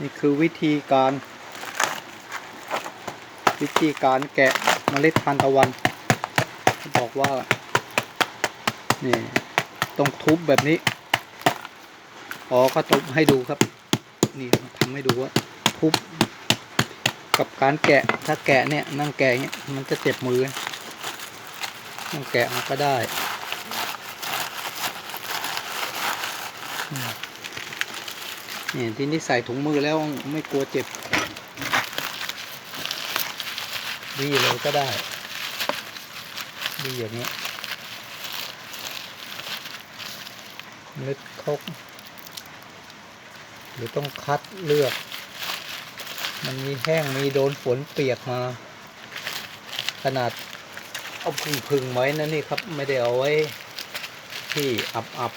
นี่คือวิธีการ วิธีการแกะเมล็ดทานตะวัน บอกว่า นี่ต้องทุบแบบนี้ อ๋อก็ทุบให้ดูครับ นี่ทำให้ดูว่าทุบกับการแกะถ้าแกะเนี่ยนั่งแกะเนี่ยมันจะเจ็บมือ นั่งแกะมันก็ได้ นี่ที่นี่ใส่ถุงมือแล้วไม่กลัวเจ็บดีเลยก็ได้ดีอย่างนี้นึกคกหรือต้องคัดเลือก มันมีแห้งมีโดนฝนเปียกมา ขนาดเอาพึ่งพึ่งไว้นะนี่ครับ ไม่ได้เอาไว้ที่อับอับ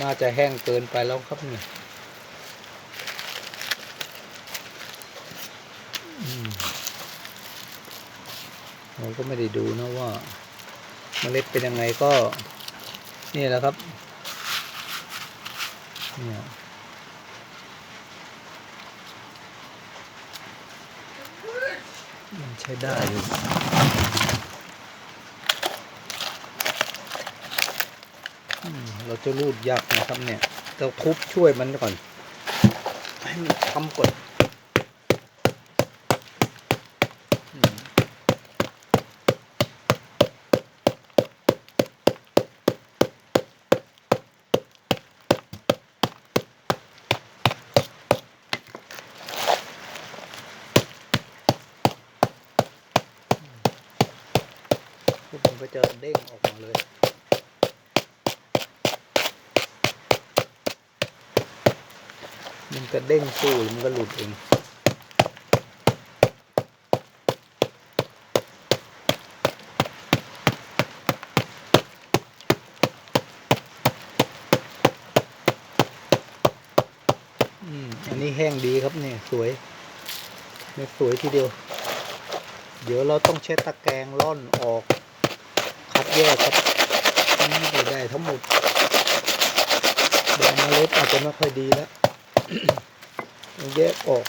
น่าจะแห้งเกินไปแล้วครับเนี่ยอืมเราก็ไม่ได้ดูนะว่าเมล็ดเป็นยังไงก็ นี่แหละครับเนี่ยมันใช้ได้อยู่อืมเรา จะรูดยากนะครับเนี่ยเราทุบช่วยมันก่อน ให้มันทำก่อนอืมพวกมันก็จะเด้งออกมาเลย มัน ก็เด้งสู้มันก็หลุดเองอืมอันนี้แห้งดีครับเนี่ยสวยเนี่ยสวยทีเดียว เดี๋ยวเราต้องเช็ดตะแกรงร่อนออก คัดแยกครับไม่ได้ทั้งหมดแดงเมล็ดอาจจะไม่ค่อยดีแล้ว แยกออก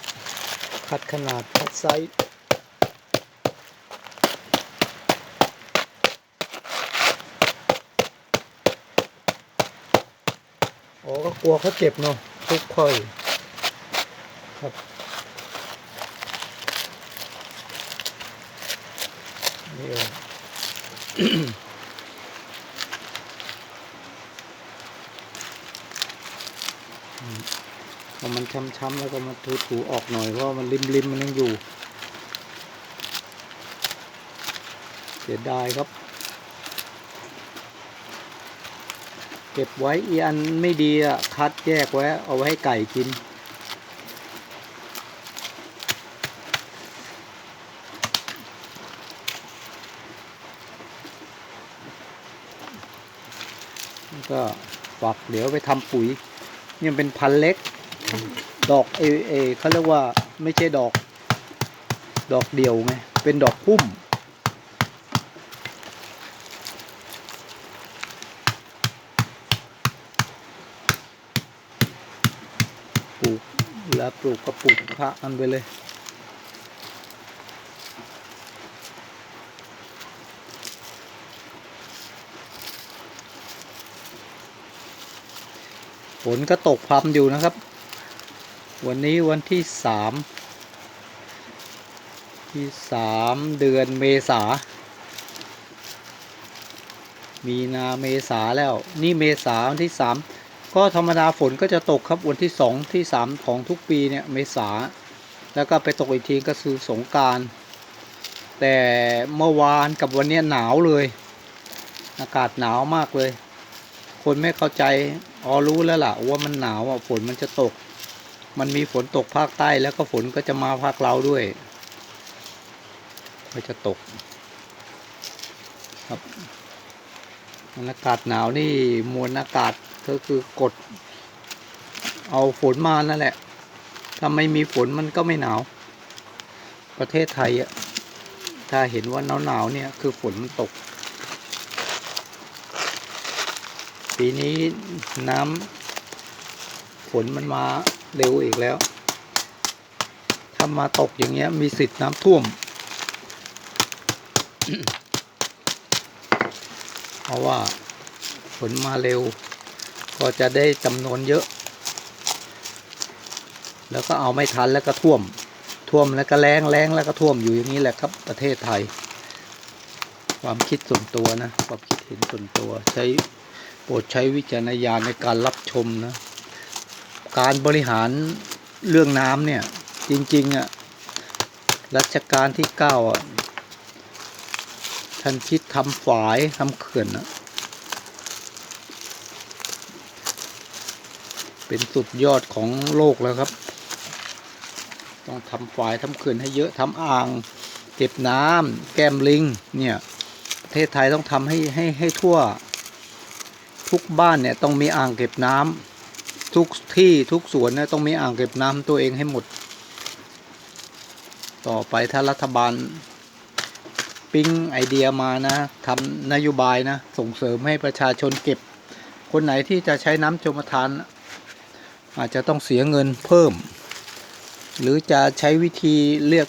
คัดขนาดคัดไซส์อ๋อก็กลัวเขาเจ็บเนาะทุกค่อยครับนี่เอง พอมัน ช้ำๆแล้วก็มาถูๆออกหน่อยเพราะมันริมๆมันยังอยู่เสียดายครับ เก็บไว้อีอันไม่ดีอะคัดแยกไว้ เอาไว้ให้ไก่กินแล้วก็ฝักเดี๋ยวไปทำปุ๋ย นี่มันเป็นพันเล็ก ดอกเอเอเขาเรียกว่าไม่ใช่ดอก ดอกเดียวไง เป็นดอกพุ่ม ปลูกแล้วปลูกก็ปลูกพระกันไปเลยฝนก็ตกพรำอยู่นะครับ วันนี้วันที่สามที่สามเดือนเมษา มีนาเมษาแล้ว นี่เมษาวันที่สามก็ธรรมดาฝนก็จะตกครับวันที่สองที่สามของทุกปีเนี่ยเมษา แล้วก็ไปตกอีกทีก็คือสงการแต่เมื่อวานกับวันนี้หนาวเลย อากาศหนาวมากเลย คนไม่เข้าใจอ๋อรู้แล้วล่ะว่ามันหนาวอะฝนมันจะตก มันมีฝนตกภาคใต้แล้วก็ฝนก็จะมาภาคเราด้วย ก็จะตก ครับอากาศหนาวนี่มวลอากาศก็คือกด เอาฝนมานั่นแหละ ถ้าไม่มีฝนมันก็ไม่หนาว ประเทศไทยอะ ถ้าเห็นว่าหนาวหนาวๆเนี่ยคือฝนมันตก ปีนี้น้ำฝนมันมา เร็วอีกแล้วถ้ามาตกอย่างเงี้ยมีสิทธิ์น้ำท่วม เพราะว่าฝนมาเร็ว ก็จะได้จำนวนเยอะ แล้วก็เอาไม่ทันแล้วก็ท่วม ท่วมแล้วก็แรงแรงแล้วก็ท่วมอยู่อย่างนี้แหละครับประเทศไทย ความคิดส่วนตัวนะความคิดเห็นส่วนตัวใช้โปรดใช้วิจารณญาณในการรับชมนะ การบริหารเรื่องน้ำเนี่ย จริงๆอะ่ะรัชกาลที่เก้าอะท่านคิดทำฝายทำเขื่อนนะเป็นสุดยอดของโลกแล้วครับ ต้องทำฝายทำเขื่อนให้เยอะทำอ่าง เก็บน้ำแก้มลิงเนี่ยประเทศไทยต้องทำให้ให้ให้ทั่ว ทุกบ้านเนี่ยต้องมีอ่างเก็บน้ำ ทุกที่ทุกสวนเนี่ยต้องมีอ่างเก็บน้ำตัวเองให้หมด ต่อไปถ้ารัฐบาลปิ๊งไอเดียมานะทำนโยบายนะ ส่งเสริมให้ประชาชนเก็บ คนไหนที่จะใช้น้ำชมทาน อาจจะต้องเสียเงินเพิ่ม หรือจะใช้วิธีเรียก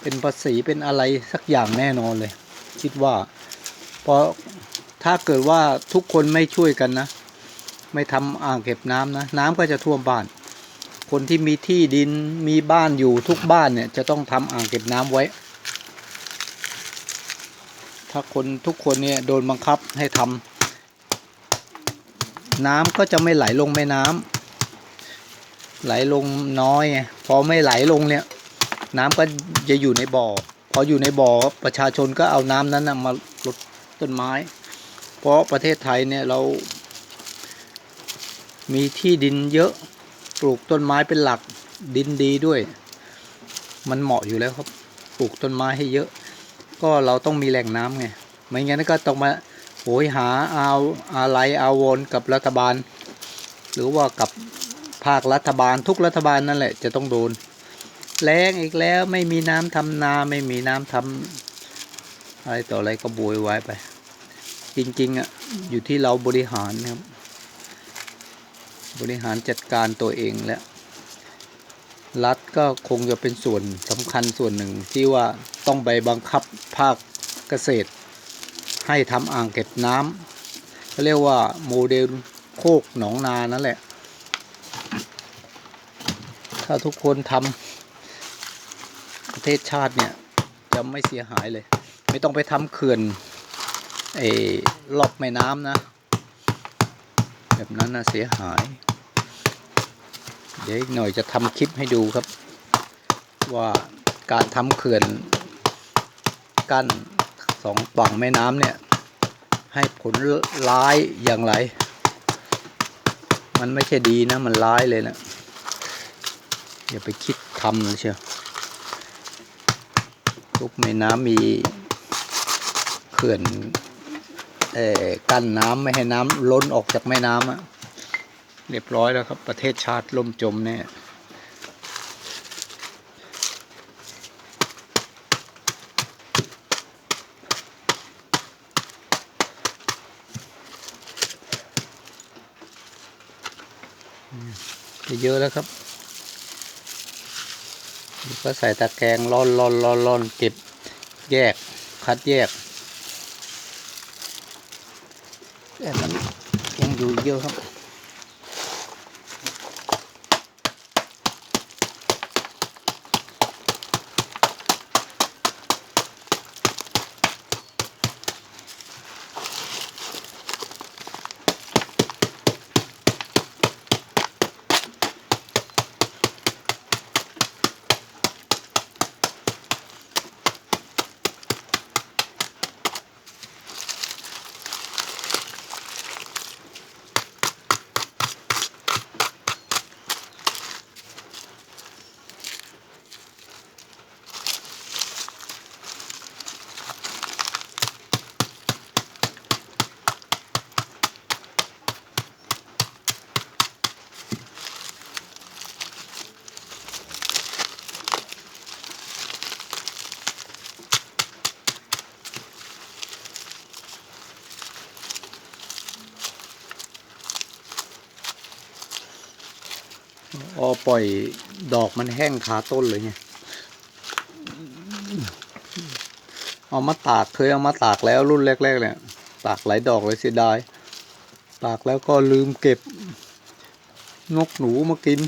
เป็นภาษีเป็นอะไรสักอย่างแน่นอนเลย คิดว่าเพราะถ้าเกิดว่าทุกคนไม่ช่วยกันนะ ไม่ทำอ่างเก็บน้ำนะ น้ำก็จะท่วมบ้าน คนที่มีที่ดินมีบ้านอยู่ทุกบ้านเนี่ยจะต้องทำอ่างเก็บน้ำไว้ ถ้าคนทุกคนเนี่ยโดนบังคับให้ทำน้ำก็จะไม่ไหลลงแม่น้ำไหลลงน้อยพอไม่ไหลลงเนี่ยน้ำก็จะอยู่ในบ่อ พออยู่ในบ่อประชาชนก็เอาน้ำนั้นนะมาลดต้นไม้ เพราะประเทศไทยเนี่ยเรา มีที่ดินเยอะปลูกต้นไม้เป็นหลักดินดีด้วย มันเหมาะอยู่แล้วครับ ปลูกต้นไม้ให้เยอะ ก็เราต้องมีแหล่งน้ำไงไม่งั้นก็ต้องมาโหยหาเอาอะไรเอาวนกับรัฐบาล หรือว่ากับภาครัฐบาลทุกรัฐบาลนั่นแหละจะต้องโดนแรงอีกแล้วไม่มีน้ำทำนาไม่มีน้ำทำอะไรต่ออะไรก็บวยไว้ไป จริงๆอะอยู่ที่เราบริหารนะครับ บริหารจัดการตัวเองแล้วรัฐก็คงจะเป็นส่วนสำคัญส่วนหนึ่งที่ว่าต้องไปบังคับภาคเกษตร ให้ทำอ่างเก็บน้ำเขาเรียกว่าโมเดลโคกหนองนานั่นแหละ ถ้าทุกคนทำประเทศชาติเนี่ย จะไม่เสียหายเลย ไม่ต้องไปทำเขื่อนเออรอบแม่น้ำนะ แบบนั้นนะเสียหาย เดี๋ยวอีกหน่อยจะทำคลิปให้ดูครับ ว่าการทำเขื่อน กั้นสองฝั่งแม่น้ำเนี่ย ให้ผลร้ายอย่างไร มันไม่ใช่ดีนะ มันร้ายเลยนะอย่าไปคิดทำเลยเชียวทุกแม่น้ำมีเขื่อน กั้นน้ำไม่ให้น้ำล้นออกจากแม่น้ำอะเรียบร้อยแล้วครับ ประเทศชาติล่มจมแน่จะเยอะแล้วครับ ก็ใส่ตะแกรงร่อนร่อนร่อนร่อนเก็บแยกคัดแยกแต่มัน ยั ออปล่อยดอกมันแห้งคาต้นเลยไงเอามาตากเคยเอามาตากแล้วรุ่นแรก ๆ เนี่ย ตากหลายดอกเลยเสียดาย ตากแล้วก็ลืมเก็บ นกหนูมากิน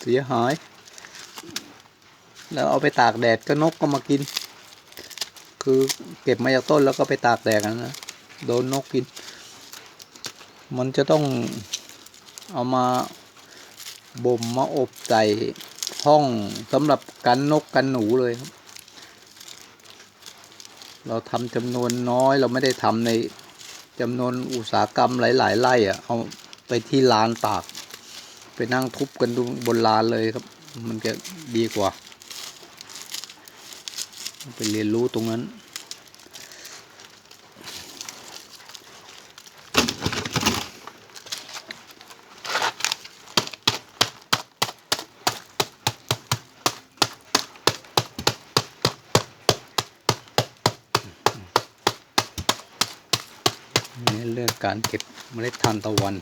เสียหาย แล้วเอาไปตากแดดก็นกก็มากิน คือเก็บมาจากต้นแล้วก็ไปตากแดดนะโดนนกกิน มันจะต้องเอามา บ่มมาอบใส่ห้องสำหรับกันนกกันหนูเลยครับ เราทำจำนวนน้อยเราไม่ได้ทำในจำนวนอุตสาหกรรมหลาย ๆไร่อะเอาไปที่ลานตาก ไปนั่งทุบกันดูบนลานเลยครับ มันจะดีกว่า ไปเรียนรู้ตรงนั้น การเก็บเมล็ดทานตะวัน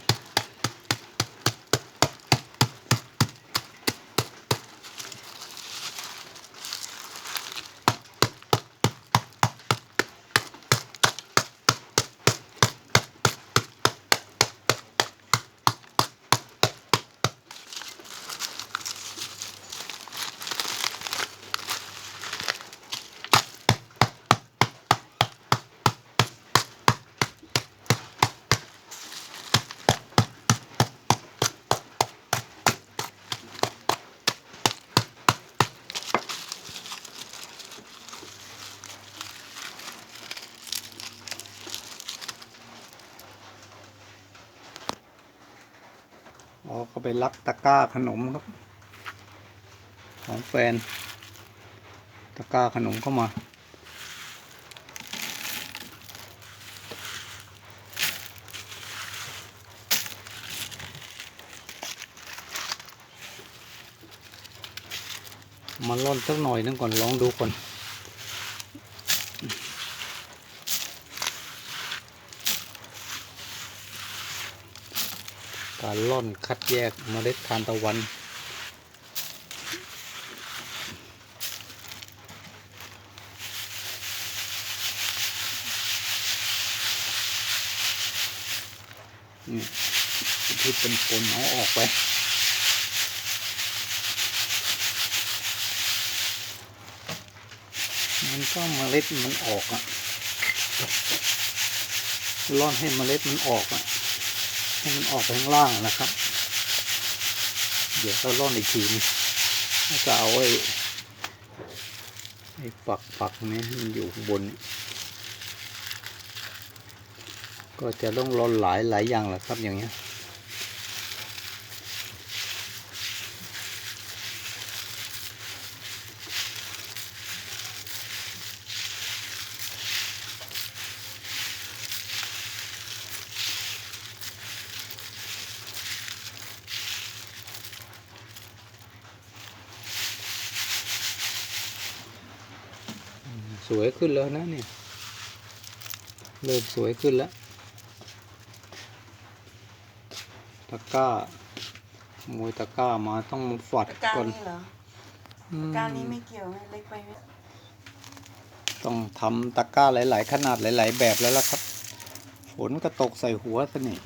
อ๋อเขาไปลักตะกร้าขนมครับ ของแฟน ตะกร้าขนมเข้ามา มาล่อนสักหน่อยนึงก่อนลองดูก่อน การล่อนคัดแยกเมล็ดทานตะวัน นี่ที่เป็นปนเอาออกไปมันก็เมล็ดมันออกอะร่อนให้เมล็ดมันออกอะ ให้มันออกไปข้างล่างนะครับ เดี๋ยวเราล่อนอีกทีนึงแล้วก็เอาไอ้ไอ้ฝักฝักนี้มันอยู่บน ก็จะต้องล่อนหลายหลายอย่างแหละครับอย่างเงี้ย วยขึ้นแล้วนะเนี่ย เริ่มสวยขึ้นแล้วตะกร้าขโมยตะกร้ามาต้องมาฝัดตะกร้าก่อนนี่เหรออืมตะกร้านี้ไม่เกี่ยวให้เล็กไปไหมต้องทำตะกร้าหลาย ๆ ขนาดหลาย ๆ แบบแล้วล่ะครับ ฝนก็ตกใส่หัวซะนี่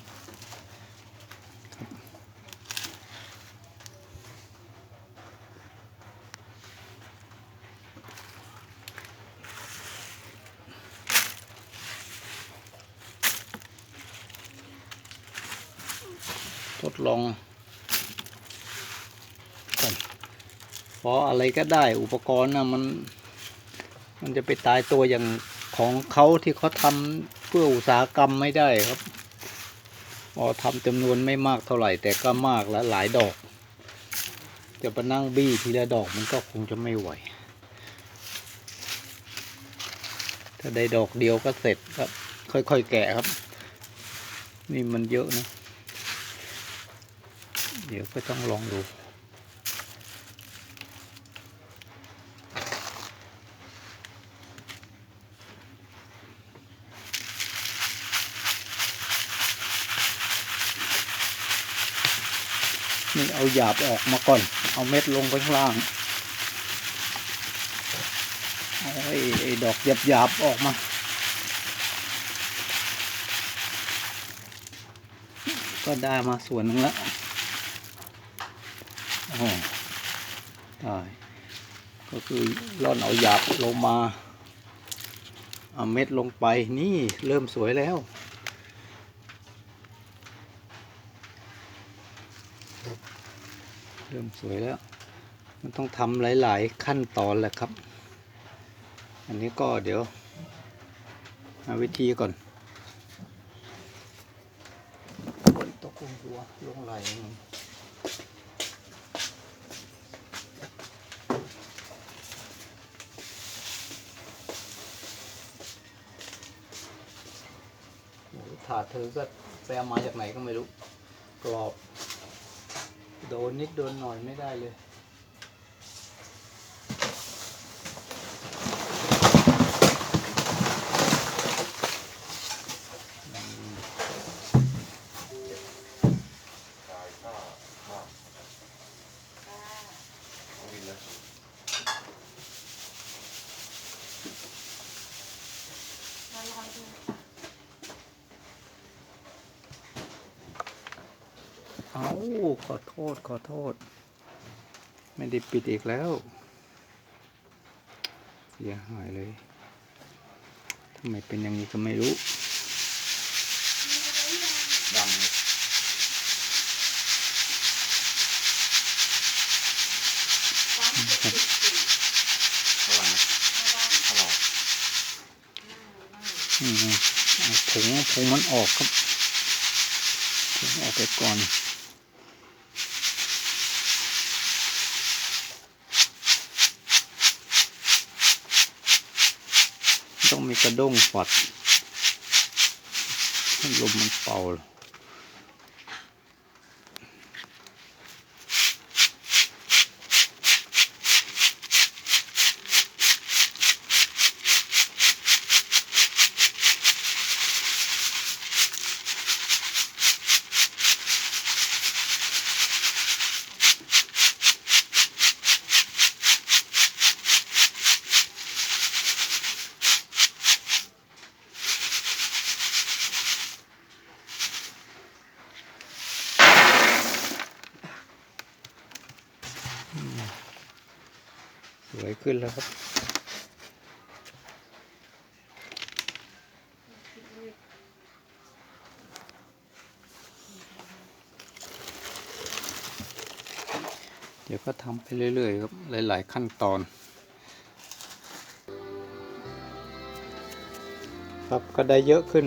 ทดลองก่อนเพราะอะไรก็ได้อุปกรณ์นะมัน มันจะไปตายตัวอย่างของเขาที่เขาทำเพื่ออุตสาหกรรมไม่ได้ครับพอทำจำนวนไม่มากเท่าไหร่ แต่ก็มากและหลายดอก จะไปนั่งบี้ทีละดอกมันก็คงจะไม่ไหว ถ้าได้ดอกเดียวก็เสร็จครับ ค่อยๆแกะครับ นี่มันเยอะนะ เดี๋ยวก็ต้องลองดู นี่เอาหยาบออกมาก่อน เอาเม็ดลงไปข้างล่างเอาไอ้ไอดอกหยาบหยาบๆออกมาก็ได้มาส่วนหนึ่งแล้วโอ้โหได้ก็ คือร่อนเอาหยาบลงมาเอาเม็ดลงไปนี่เริ่มสวยแล้ว เริ่มสวยแล้ว มันต้องทำหลาย ๆ ขั้นตอนแหละครับ อันนี้ก็เดี๋ยวหาวิธีก่อนฝนตกลงหัวลงไหลโอ้โห ถาดเธอก็ไปเอามาจากไหนก็ไม่รู้ กรอบ โดนนิดโดนหน่อยไม่ได้เลย เอาขอโทษขอโทษ ไม่ได้ปิดอีกแล้วเสียหายเลยทำไมเป็นอย่างนี้ก็ไม่รู้ดำเลยเท่าหร่นะเท่าหร่อืมเอาผงผงมันออกครับผงออกไปก่อน ต้องมีกระด้งฝัดให้ลมมันเป่า ขึ้นแล้วครับ เดี๋ยวก็ทำไปเรื่อยๆครับ หลาย ๆ ขั้นตอน ครับก็ได้เยอะขึ้น